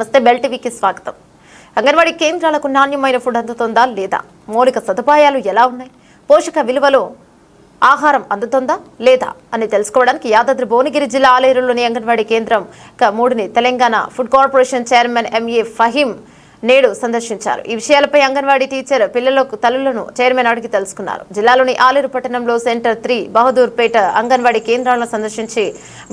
నమస్తే బెల్ టీవీకి స్వాగతం. అంగన్వాడీ కేంద్రాలకు నాణ్యమైన ఫుడ్ అందుతుందా లేదా? మౌలిక సదుపాయాలు ఎలా ఉన్నాయి? పోషక విలువలు ఆహారం అందుతుందా లేదా అని తెలుసుకోవడానికి యాదాద్రి భువనగిరి జిల్లా ఆలేరులోని అంగన్వాడీ కేంద్రం మూడుని Telangana food corporation chairman M A Faheem నేడు సందర్శించారు. ఈ విషయాలపై అంగన్వాడీ టీచర్ పిల్లలకు తల్లులను చైర్మన్ అడిగి తెలుసుకున్నారు. జిల్లాలోని ఆలేరు పట్టణంలో సెంటర్ త్రీ బహదూర్పేట అంగన్వాడీ కేంద్రాలను సందర్శించి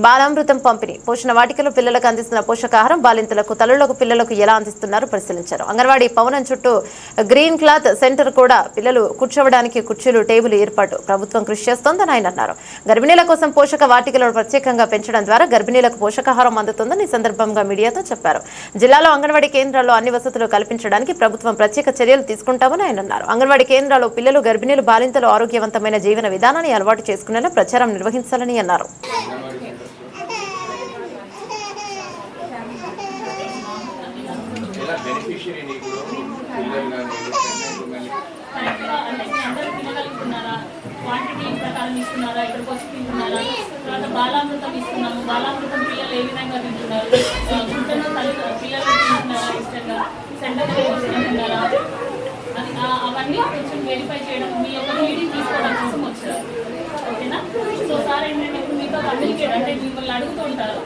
బాలామృతం పంపిణీ పోషణ వాటికలో పిల్లలకు అందిస్తున్న పోషకాహారం బాలింతలకు తల్లులకు పిల్లలకు ఎలా అందిస్తున్నారో పరిశీలించారు. అంగన్వాడీ భవనం చుట్టూ గ్రీన్ క్లాత్ సెంటర్ కూడా పిల్లలు కూర్చోవడానికి కుర్చీలు టేబుల్ ఏర్పాటు ప్రభుత్వం కృషి చేస్తోందని ఆయన అన్నారు. గర్భిణీల కోసం పోషక వాటికలను ప్రత్యేకంగా పెంచడం ద్వారా గర్భిణీలకు పోషకాహారం అందుతుందని ఈ సందర్భంగా మీడియాతో చెప్పారు. జిల్లాలో అంగన్వాడీ కేంద్రాల్లో అన్ని వసతులు కల్పించడానికి ప్రభుత్వం ప్రత్యేక చర్యలు తీసుకుంటామని ఆయన అన్నారు అంగన్వాడీ కేంద్రాల్లో పిల్లలు గర్భిణీలు బాలింతలు ఆరోగ్యవంతమైన జీవన విధానాన్ని అలవాటు చేసుకునేలా ప్రచారం నిర్వహించాలని అన్నారు క్వాంటిటీ ప్రకారం ఇస్తున్నారా ఇక్కడికి వచ్చి తింటున్నారా తర్వాత బాలామృతం ఇస్తున్నాము బాలామృతం పిల్లలు ఏ విధంగా తింటున్నారు తల్లి పిల్లలు తింటున్నారా ఇష్టంగా సెంటర్ తీసుకుంటున్నారా అది అవన్నీ కొంచెం వెరిఫై చేయడం మీ యొక్క రీడింగ్ తీసుకోవడం కోసం వచ్చారు. ఓకేనా? సో సార్ ఏంటంటే ఇప్పుడు మీతో కమ్యూనికేట్ అంటే మిమ్మల్ని అడుగుతూ ఉంటారు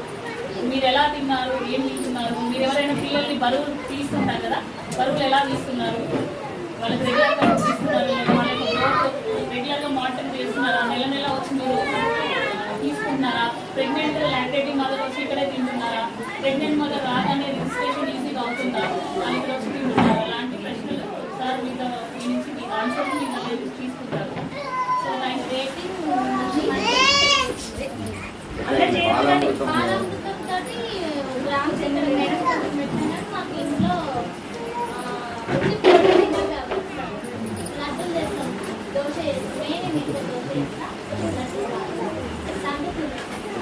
మీరు ఎలా తిన్నారు ఏం తింటున్నారు మీరు ఎవరైనా పిల్లల్ని బరువులు తీసుకుంటారు కదా బరువులు ఎలా తీసుకున్నారు వాళ్ళకి రెగ్యులర్గా తీసుకున్నారు లేదా వాళ్ళకి రెగ్యులర్గా మానిటర్ చేస్తున్నారా నెల నెల వచ్చి మీరు ప్రెగ్నెంట్ లాక్టేటింగ్ మదర్ వచ్చి ఇక్కడే తింటున్నారా? ప్రెగ్నెంట్ మదర్ రాగానే రిజిస్ట్రేషన్ ఈజీగా అవుతుందా అని ఇక్కడ వచ్చి తింటున్నారా? అలాంటి ప్రశ్నలు సార్ మీతో మీ నుంచి మీ ఆన్సర్ మీ తీసుకుంటారు. సో దాని రేటింగ్ బాలామృతం బాలామృతంతోటి గ్రామ్ సెంటర్ మేడం మాకు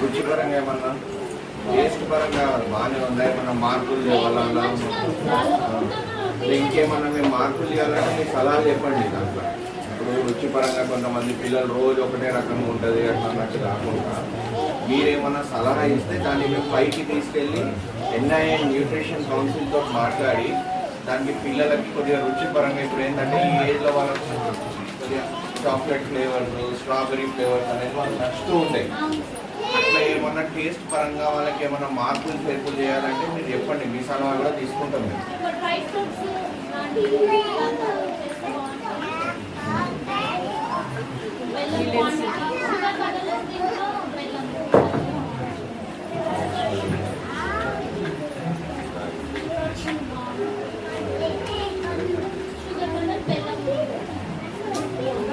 రుచిపరంగా ఏమన్నా? టేస్ట్ పరంగా బాగానే ఉందా? ఏమన్నా మార్పులు చేయాలన్నా ఇంకేమన్నా మేము మార్పులు చేయాలంటే మీ సలహాలు చెప్పండి దాంట్లో. ఇప్పుడు రుచిపరంగా కొంతమంది పిల్లలు రోజు ఒకటే రకంగా ఉంటుంది అట్లా అన్నట్టు కాకుండా మీరేమన్నా సలహా ఇస్తే దాన్ని మేము పైకి తీసుకెళ్ళి ఎన్ఐఏ న్యూట్రిషన్ కౌన్సిల్తో మాట్లాడి దానికి పిల్లలకి కొద్దిగా రుచిపరంగా ఇప్పుడు ఏంటంటే ఈ ఏజ్లో వాళ్ళకి కొద్దిగా చాక్లెట్ ఫ్లేవర్స్ స్ట్రాబెరీ ఫ్లేవర్స్ అనేవి వాళ్ళు నచ్చుతూ ఉంటాయి. అట్లా ఏమన్నా టేస్ట్ పరంగా వాళ్ళకి ఏమన్నా మార్పులు చేర్పులు చేయాలంటే మీరు చెప్పండి. మీ సలహా కూడా తీసుకుంటాం మేము.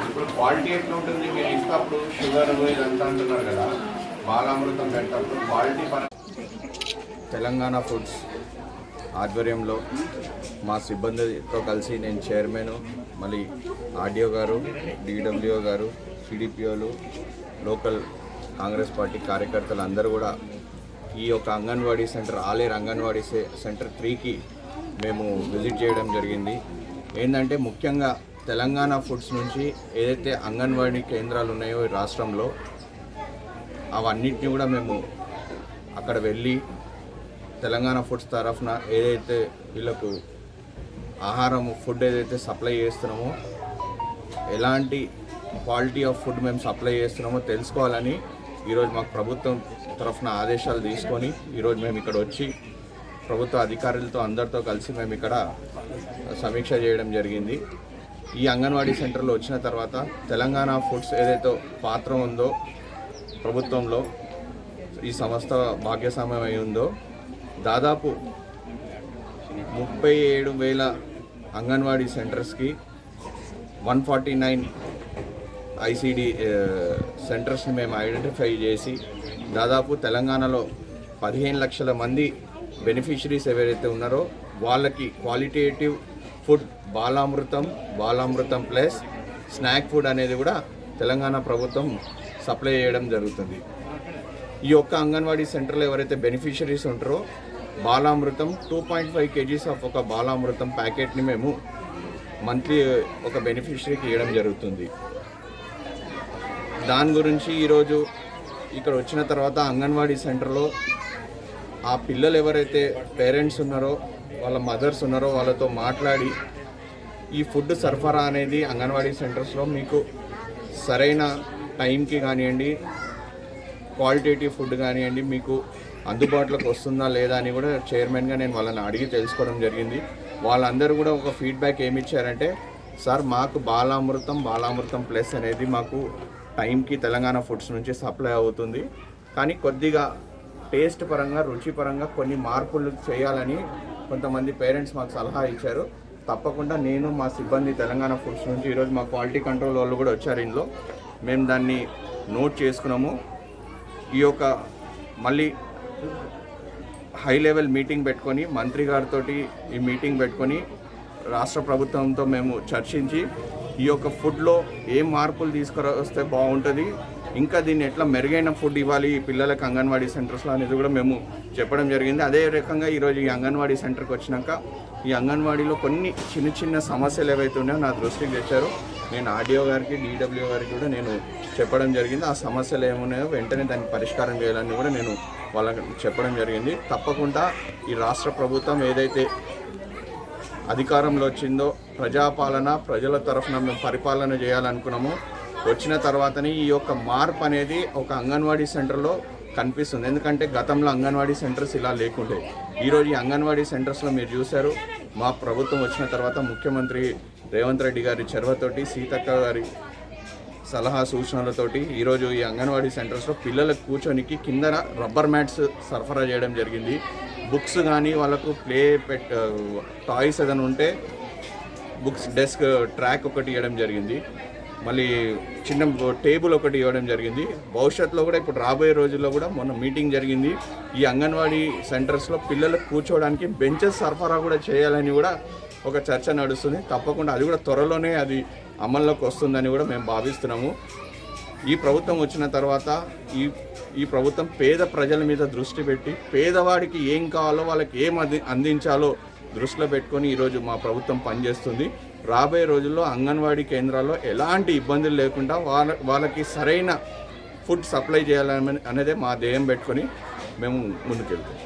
ఇప్పుడు క్వాలిటీ ఎట్లా ఉంటుంది మీరు ఇస్తప్పుడు షుగర్ ఇదంతా అంటున్నారు కదా. బాలామృతం పెట్టినప్పుడు క్వాలిటీ తెలంగాణ ఫుడ్స్ ఆధ్వర్యంలో మా సిబ్బందితో కలిసి నేను చైర్మన్ మళ్ళీ ఆర్డీఓ గారు డిడబ్ల్యూఓ గారు సిడిపిఓలు లోకల్ కాంగ్రెస్ పార్టీ కార్యకర్తలు అందరూ కూడా ఈ యొక్క అంగన్వాడీ సెంటర్ ఆలేరు అంగన్వాడీ సెంటర్ త్రీకి మేము విజిట్ చేయడం జరిగింది. ఏంటంటే ముఖ్యంగా తెలంగాణ ఫుడ్స్ నుంచి ఏదైతే అంగన్వాడీ కేంద్రాలు ఉన్నాయో ఈ రాష్ట్రంలో అవన్నిటిని కూడా మేము అక్కడ వెళ్ళి తెలంగాణ ఫుడ్స్ తరఫున ఏదైతే వీళ్ళకు ఆహారం ఫుడ్ ఏదైతే సప్లై చేస్తున్నామో ఎలాంటి క్వాలిటీ ఆఫ్ ఫుడ్ మేము సప్లై చేస్తున్నామో తెలుసుకోవాలని ఈరోజు మాకు ప్రభుత్వం తరఫున ఆదేశాలు తీసుకొని ఈరోజు మేము ఇక్కడ వచ్చి ప్రభుత్వ అధికారులతో అందరితో కలిసి మేము ఇక్కడ సమీక్ష చేయడం జరిగింది. ఈ అంగన్వాడీ సెంటర్లో వచ్చిన తర్వాత తెలంగాణ ఫుడ్స్ ఏదైతే పాత్ర ఉందో ప్రభుత్వంలో ఈ సంస్థ భాగ్యస్వామ్యం అయి ఉందో దాదాపు ముప్పై ఏడు వేల అంగన్వాడీ సెంటర్స్కి వన్ ఫార్టీ నైన్ ఐసీడీ సెంటర్స్ని మేము ఐడెంటిఫై చేసి దాదాపు తెలంగాణలో పదిహేను లక్షల మంది బెనిఫిషరీస్ ఎవరైతే ఉన్నారో వాళ్ళకి qualitative food Balamrutham Balamrutham plus snack food అనేది కూడా తెలంగాణ ప్రభుత్వం సప్లై చేయడం జరుగుతుంది. ఈ యొక్క అంగన్వాడీ సెంటర్లో ఎవరైతే బెనిఫిషరీస్ ఉంటారో Balamrutham two point five KGs of ఒక బాలామృతం ప్యాకెట్ని మేము మంత్లీ ఒక బెనిఫిషరీకి ఇవ్వడం జరుగుతుంది. దాని గురించి ఈరోజు ఇక్కడ వచ్చిన తర్వాత అంగన్వాడీ సెంటర్లో ఆ పిల్లలు ఎవరైతే పేరెంట్స్ ఉన్నారో వాళ్ళ మదర్స్ ఉన్నారో వాళ్ళతో మాట్లాడి ఈ ఫుడ్ సరఫరా అనేది అంగన్వాడీ సెంటర్స్లో మీకు సరైన టైంకి కానివ్వండి క్వాలిటేటివ్ ఫుడ్ కానివ్వండి మీకు అందుబాటులోకి వస్తుందా లేదా అని కూడా చైర్మన్గా నేను వాళ్ళని అడిగి తెలుసుకోవడం జరిగింది. వాళ్ళందరూ కూడా ఒక ఫీడ్బ్యాక్ ఏమి ఇచ్చారంటే సార్ మాకు బాలామృతం బాలామృతం ప్లస్ అనేది మాకు టైంకి తెలంగాణ ఫుడ్స్ నుంచి సప్లై అవుతుంది. కానీ కొద్దిగా టేస్ట్ పరంగా రుచి పరంగా కొన్ని మార్పులు చేయాలని కొంతమంది పేరెంట్స్ మాకు సలహా ఇచ్చారు. తప్పకుండా నేను మా సిబ్బంది తెలంగాణ ఫుడ్స్ నుంచి ఈరోజు మా క్వాలిటీ కంట్రోల్ వాళ్ళు కూడా వచ్చారు ఇందులో. మేము దాన్ని నోట్ చేసుకున్నాము. ఈ యొక్క మళ్ళీ హై లెవెల్ మీటింగ్ పెట్టుకొని మంత్రి గారితో ఈ మీటింగ్ పెట్టుకొని రాష్ట్ర ప్రభుత్వంతో మేము చర్చించి ఈ యొక్క ఫుడ్లో ఏం మార్పులు తీసుకురా వస్తే బాగుంటుంది ఇంకా దీన్ని ఎట్లా మెరుగైన ఫుడ్ ఇవ్వాలి? ఈ పిల్లలకు అంగన్వాడీ సెంటర్స్లో అనేది కూడా మేము చెప్పడం జరిగింది. అదే రకంగా ఈరోజు ఈ అంగన్వాడీ సెంటర్కి వచ్చినాక ఈ అంగన్వాడీలో కొన్ని చిన్న చిన్న సమస్యలు ఏవైతే ఉన్నాయో నా దృష్టికి తెచ్చారు నేను ఆర్డీఓ గారికి డీడబ్ల్యూ గారికి కూడా నేను చెప్పడం జరిగింది. ఆ సమస్యలు ఏమున్నాయో వెంటనే దాన్ని పరిష్కారం చేయాలని కూడా నేను వాళ్ళకి చెప్పడం జరిగింది. తప్పకుండా ఈ రాష్ట్ర ప్రభుత్వం ఏదైతే అధికారంలో వచ్చిందో ప్రజాపాలన ప్రజల తరఫున మేము పరిపాలన చేయాలనుకున్నాము వచ్చిన తర్వాతనే ఈ యొక్క మార్పు అనేది ఒక అంగన్వాడీ సెంటర్లో కనిపిస్తుంది. ఎందుకంటే గతంలో అంగన్వాడీ సెంటర్స్ ఇలా లేకుండే. ఈరోజు ఈ అంగన్వాడీ సెంటర్స్లో మీరు చూశారు. మా ప్రభుత్వం వచ్చిన తర్వాత ముఖ్యమంత్రి రేవంత్ రెడ్డి గారి చొరవతోటి సీతక్క గారి సలహా సూచనలతోటి ఈరోజు ఈ అంగన్వాడీ సెంటర్స్లో పిల్లలకు కూర్చొనికి కింద రబ్బర్ మ్యాట్స్ సరఫరా చేయడం జరిగింది. బుక్స్ కానీ వాళ్ళకు ప్లే పెట్ టాయ్స్ ఏదైనా ఉంటే బుక్స్ డెస్క్ ట్రాక్ ఒకటి ఇవ్వడం జరిగింది. మళ్ళీ చిన్న టేబుల్ ఒకటి ఇవ్వడం జరిగింది. భవిష్యత్తులో కూడా ఇప్పుడు రాబోయే రోజుల్లో కూడా మొన్న మీటింగ్ జరిగింది. ఈ అంగన్వాడీ సెంటర్స్లో పిల్లలకు కూర్చోవడానికి బెంచెస్ సరఫరా కూడా చేయాలని కూడా ఒక చర్చ నడుస్తుంది. తప్పకుండా అది కూడా త్వరలోనే అది అమల్లోకి వస్తుందని కూడా మేము భావిస్తున్నాము. ఈ ప్రభుత్వం వచ్చిన తర్వాత ఈ ఈ ప్రభుత్వం పేద ప్రజల మీద దృష్టి పెట్టి పేదవాడికి ఏం కావాలో వాళ్ళకి ఏం అంది అందించాలో దృష్టిలో పెట్టుకొని ఈరోజు మా ప్రభుత్వం పనిచేస్తుంది. రాబోయే రోజుల్లో అంగన్వాడీ కేంద్రాల్లో ఎలాంటి ఇబ్బందులు లేకుండా వాళ్ళ వాళ్ళకి సరైన ఫుడ్ సప్లై చేయాలని అనేదే మా ధ్యేయం పెట్టుకొని మేము ముందుకెళ్తాం.